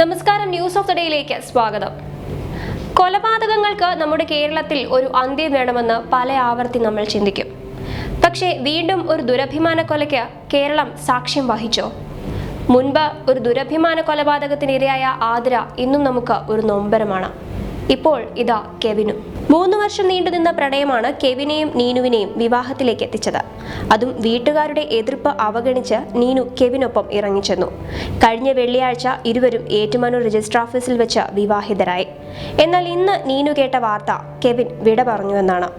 നമസ്കാരം news of the ഡേയിലേക്ക് സ്വാഗതം. കൊലപാതകങ്ങൾക്ക് നമ്മുടെ കേരളത്തിൽ ഒരു അന്ത്യം വേണമെന്ന് പല ആവർത്തി നമ്മൾ ചിന്തിക്കും. പക്ഷേ വീണ്ടും ഒരു ദുരഭിമാന കൊലയ്ക്ക് കേരളം സാക്ഷ്യം വഹിച്ചോ? മുൻപ് ഒരു ദുരഭിമാന കൊലപാതകത്തിനിരയായ ആതിര ഇന്നും നമുക്ക് ഒരു നൊമ്പരമാണ്. ഇപ്പോൾ ഇതാ കെവിനും. മൂന്ന് വർഷം നീണ്ടുനിന്ന പ്രണയമാണ് കെവിനെയും നീനുവിനെയും വിവാഹത്തിലേക്ക് എത്തിച്ചത്. അതും വീട്ടുകാരുടെ എതിർപ്പ് അവഗണിച്ച് നീനു കെവിനൊപ്പം ഇറങ്ങിച്ചെന്നു കഴിഞ്ഞ വെള്ളിയാഴ്ച ഇരുവരും ഏറ്റുമാനൂർ രജിസ്റ്റർ ഓഫീസിൽ വെച്ച് വിവാഹിതരായി. എന്നാൽ ഇന്ന് നീനു കേട്ട വാർത്ത കെവിൻ വിട പറഞ്ഞുവെന്നാണ്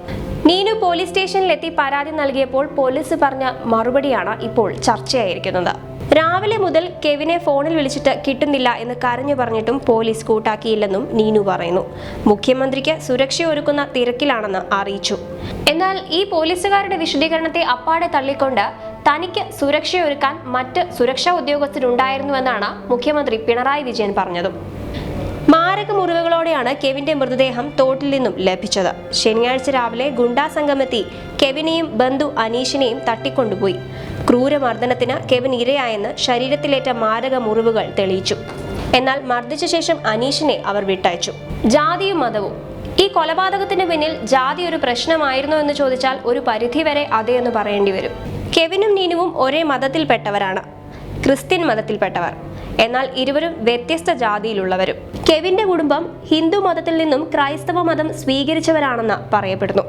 നീനു പോലീസ് സ്റ്റേഷനിലെത്തി പരാതി നൽകിയപ്പോൾ പോലീസ് പറഞ്ഞ മറുപടിയാണ് ഇപ്പോൾ ചർച്ചയായിരിക്കുന്നത്. രാവിലെ മുതൽ കെവിനെ ഫോണിൽ വിളിച്ചിട്ട് കിട്ടുന്നില്ല എന്ന് കരഞ്ഞു പറഞ്ഞിട്ടും പോലീസ് കൂട്ടാക്കിയില്ലെന്നും നീനു പറയുന്നു. മുഖ്യമന്ത്രിക്ക് സുരക്ഷ ഒരുക്കുന്ന തിരക്കിലാണെന്ന് അറിയിച്ചു. എന്നാൽ ഈ പോലീസുകാരുടെ വിശദീകരണത്തെ അപ്പാടെ തള്ളിക്കൊണ്ട് തനിക്ക് സുരക്ഷയൊരുക്കാൻ മറ്റ് സുരക്ഷാ ഉദ്യോഗസ്ഥരുണ്ടായിരുന്നുവെന്നാണ് മുഖ്യമന്ത്രി പിണറായി വിജയൻ പറഞ്ഞതും. മാരക മുറിവുകളോടെയാണ് കെവിന്റെ മൃതദേഹം തോട്ടിൽ നിന്നും ലഭിച്ചത്. ശനിയാഴ്ച രാവിലെ ഗുണ്ടാ സംഘമെത്തി കെവിനെയും ബന്ധു അനീഷിനെയും തട്ടിക്കൊണ്ടുപോയി. ക്രൂരമർദ്ദനത്തിന് കെവിൻ ഇരയായെന്ന് ശരീരത്തിലേറ്റ മാരക മുറിവുകൾ തെളിയിച്ചു. എന്നാൽ മർദ്ദിച്ച ശേഷം അനീഷിനെ അവർ വിട്ടയച്ചു. ജാതിയും മതവും. ഈ കൊലപാതകത്തിന് പിന്നിൽ ജാതി ഒരു പ്രശ്നമായിരുന്നോ എന്ന് ചോദിച്ചാൽ ഒരു പരിധിവരെ അതെ എന്ന് പറയേണ്ടി വരും. കെവിനും നീനുവും ഒരേ മതത്തിൽപ്പെട്ടവരാണ്. ക്രിസ്ത്യൻ മതത്തിൽപ്പെട്ടവർ. എന്നാൽ ഇരുവരും വ്യത്യസ്ത ജാതിയിലുള്ളവരും. കെവിന്റെ കുടുംബം ഹിന്ദു മതത്തിൽ നിന്നും ക്രൈസ്തവ മതം സ്വീകരിച്ചവരാണെന്ന് പറയപ്പെടുന്നു.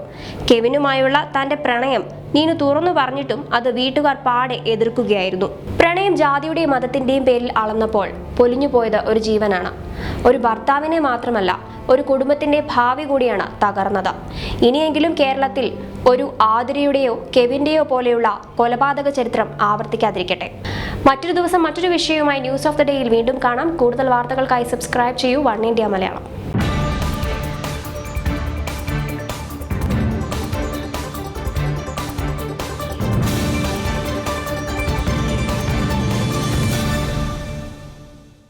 കെവിനുമായുള്ള തന്റെ പ്രണയം നീനു തുറന്നു പറഞ്ഞിട്ടും അത് വീട്ടുകാർ പാടെ എതിർക്കുകയായിരുന്നു. പ്രണയം ജാതിയുടെയും മതത്തിന്റെയും പേരിൽ അളന്നപ്പോൾ പൊലിഞ്ഞു പോയത് ഒരു ജീവനാണ്. ഒരു ഭർത്താവിനെ മാത്രമല്ല ഒരു കുടുംബത്തിന്റെ ഭാവി കൂടിയാണ് തകർന്നത്. ഇനിയെങ്കിലും കേരളത്തിൽ ഒരു ആതിരയുടെയോ കെവിന്റെയോ പോലെയുള്ള കൊലപാതക ചരിത്രം ആവർത്തിക്കാതിരിക്കട്ടെ. മറ്റൊരു ദിവസം മറ്റൊരു വിഷയവുമായി ന്യൂസ് ഓഫ് ദ ഡേയിൽ വീണ്ടും കാണാം. കൂടുതൽ വാർത്തകൾക്കായി സബ്സ്ക്രൈബ് ചെയ്യൂ. One India Malayalam.